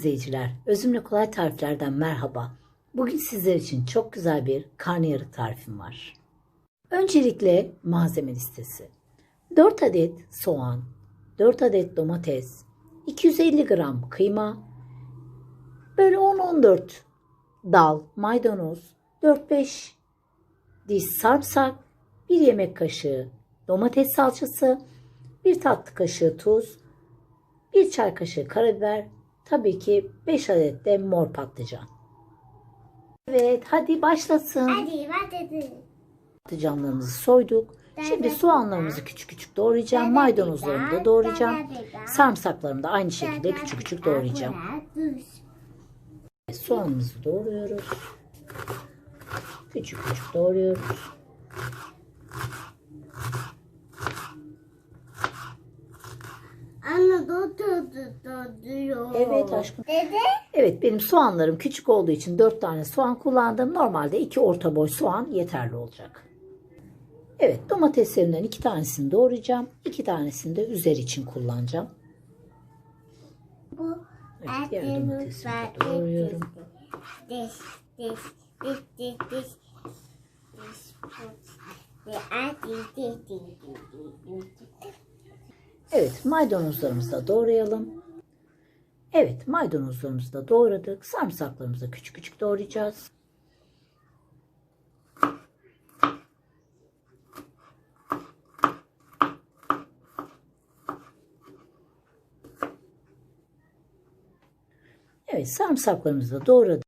izleyiciler, Özümle Kolay Tariflerden merhaba. Bugün sizler için çok güzel bir karnıyarık tarifim var. Öncelikle malzeme listesi. 4 adet soğan, 4 adet domates, 250 gram kıyma, böyle 10-14 dal maydanoz, 4-5 diş sarımsak, 1 yemek kaşığı domates salçası, 1 tatlı kaşığı tuz, 1 çay kaşığı karabiber, tabii ki 5 adet de mor patlıcan. Evet hadi başlasın. Hadi hadi. Patlıcanlarımızı soyduk. Şimdi soğanlarımızı küçük küçük doğrayacağım. Maydanozlarımı da doğrayacağım. Sarımsaklarımı da aynı şekilde küçük küçük doğrayacağım. Soğanımızı doğruyoruz. Küçük küçük doğruyoruz. Anne diyor. Evet aşkım. Dede. Evet benim soğanlarım küçük olduğu için 4 tane soğan kullandım. Normalde 2 orta boy soğan yeterli olacak. Evet domateslerimden 2 tanesini doğrayacağım. 2 tanesini de üzeri için kullanacağım. Bu Evet, diğer domatesimi de doğruyorum. Diş diş diş diş diş. Diş bu. Hadi diş diş diş. Evet maydanozlarımızı da doğrayalım. Evet maydanozlarımızı da doğradık. Sarımsaklarımızı da küçük küçük doğrayacağız. Evet sarımsaklarımızı da doğradık.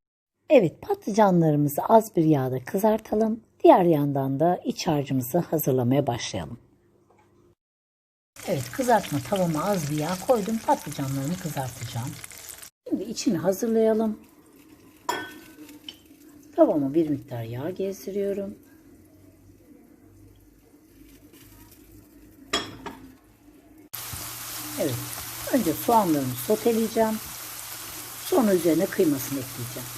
Evet patlıcanlarımızı az bir yağda kızartalım. Diğer yandan da iç harcımızı hazırlamaya başlayalım. Evet kızartma tavama az bir yağ koydum. Patlıcanlarımı kızartacağım. Şimdi içini hazırlayalım. Tavama bir miktar yağ gezdiriyorum. Evet. Önce soğanlarımı soteleyeceğim. Sonra üzerine kıymasını ekleyeceğim.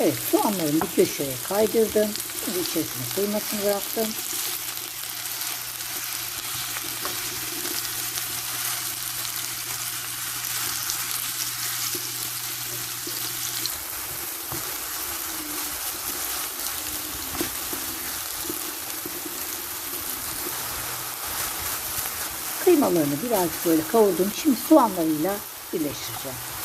Evet soğanlarımı bir köşeye kaydırdım. Şimdi içerisine bıraktım. Kıymalarını birazcık böyle kavurdum. Şimdi soğanlarıyla birleştireceğim.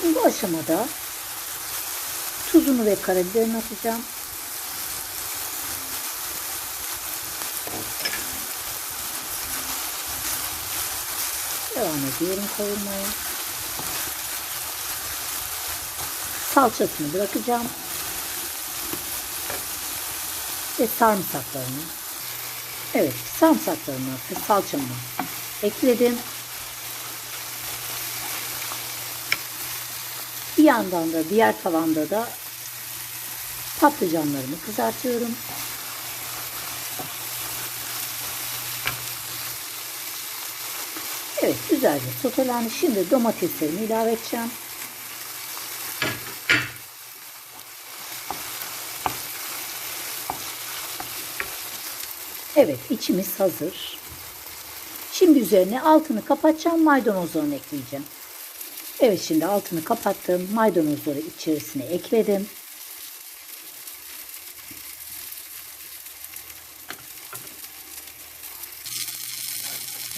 Şimdi bu aşamada tuzunu ve karabiberini atacağım. Devam ediyorum kavurmaya. Salçasını bırakacağım. Ve sarımsaklarını. Evet sarımsaklarını ve salçamı ekledim. Yandan da diğer tavanda da patlıcanlarımı kızartıyorum. Evet güzelce sotelendi. Şimdi domateslerimi ilave edeceğim. Evet içimiz hazır. Şimdi üzerine altını kapatacağım. Maydanozlarını ekleyeceğim. Evet şimdi altını kapattım. Maydanozları içerisine ekledim.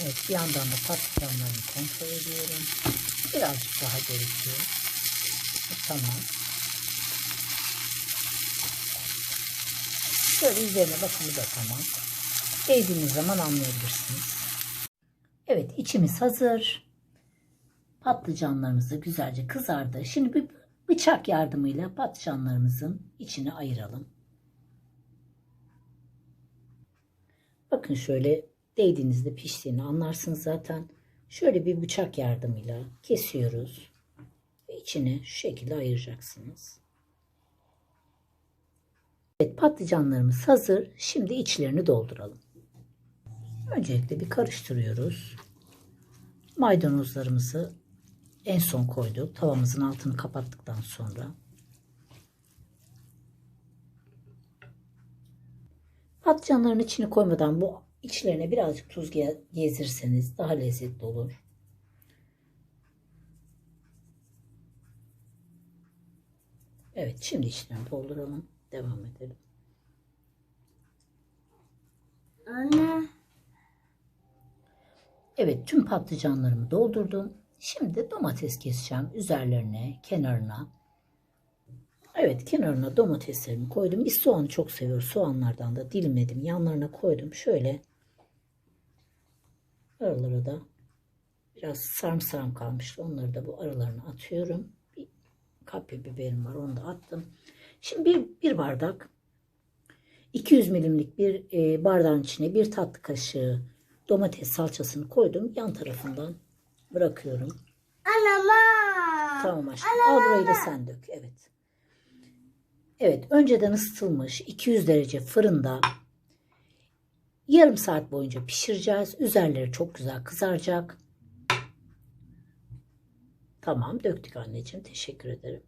Evet bir yandan da patlıcanlarını kontrol ediyorum. Birazcık daha gerekiyor. Tamam. Şöyle üzerine bakın bu da tamam. Değdiğiniz zaman anlayabilirsiniz. Evet içimiz hazır. Patlıcanlarımız da güzelce kızardı. Şimdi bir bıçak yardımıyla patlıcanlarımızın içini ayıralım. Bakın şöyle değdiğinizde piştiğini anlarsınız zaten. Şöyle bir bıçak yardımıyla kesiyoruz. içini şu şekilde ayıracaksınız. Evet patlıcanlarımız hazır. Şimdi içlerini dolduralım. Öncelikle bir karıştırıyoruz. Maydanozlarımızı en son koyduk. Tavamızın altını kapattıktan sonra. Patlıcanların içini koymadan bu içlerine birazcık tuz ge- daha lezzetli olur. Evet şimdi içlerini dolduralım. Devam edelim. Anne. Evet tüm patlıcanlarımı doldurdum. Şimdi domates keseceğim. Üzerlerine, kenarına. Evet kenarına domateslerimi koydum. Biz soğanı çok seviyoruz. Soğanlardan da dilimledim. Yanlarına koydum. Şöyle aralara da biraz sarımsağım kalmıştı. Onları da bu aralarına atıyorum. Bir kapya biberim var. Onu da attım. Şimdi bir, bir bardak 200 milimlik bir e, bardağın içine bir tatlı kaşığı domates salçasını koydum. Yan tarafından bırakıyorum. Anama. Tamam aşkım. Al burayı da sen dök. Evet. Evet. Önceden ısıtılmış 200 derece fırında yarım saat boyunca pişireceğiz. Üzerleri çok güzel kızaracak. Tamam. Döktük anneciğim. Teşekkür ederim.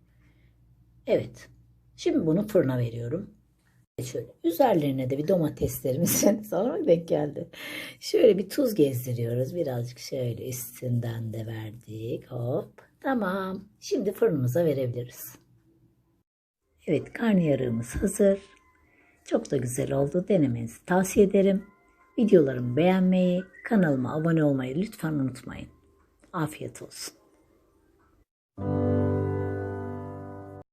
Evet. Şimdi bunu fırına veriyorum. Şöyle üzerlerine de bir domateslerimizin sonra denk geldi? Şöyle bir tuz gezdiriyoruz. Birazcık şöyle üstünden de verdik. Hop. Tamam. Şimdi fırınımıza verebiliriz. Evet karnıyarığımız hazır. Çok da güzel oldu. Denemenizi tavsiye ederim. Videolarımı beğenmeyi, kanalıma abone olmayı lütfen unutmayın. Afiyet olsun.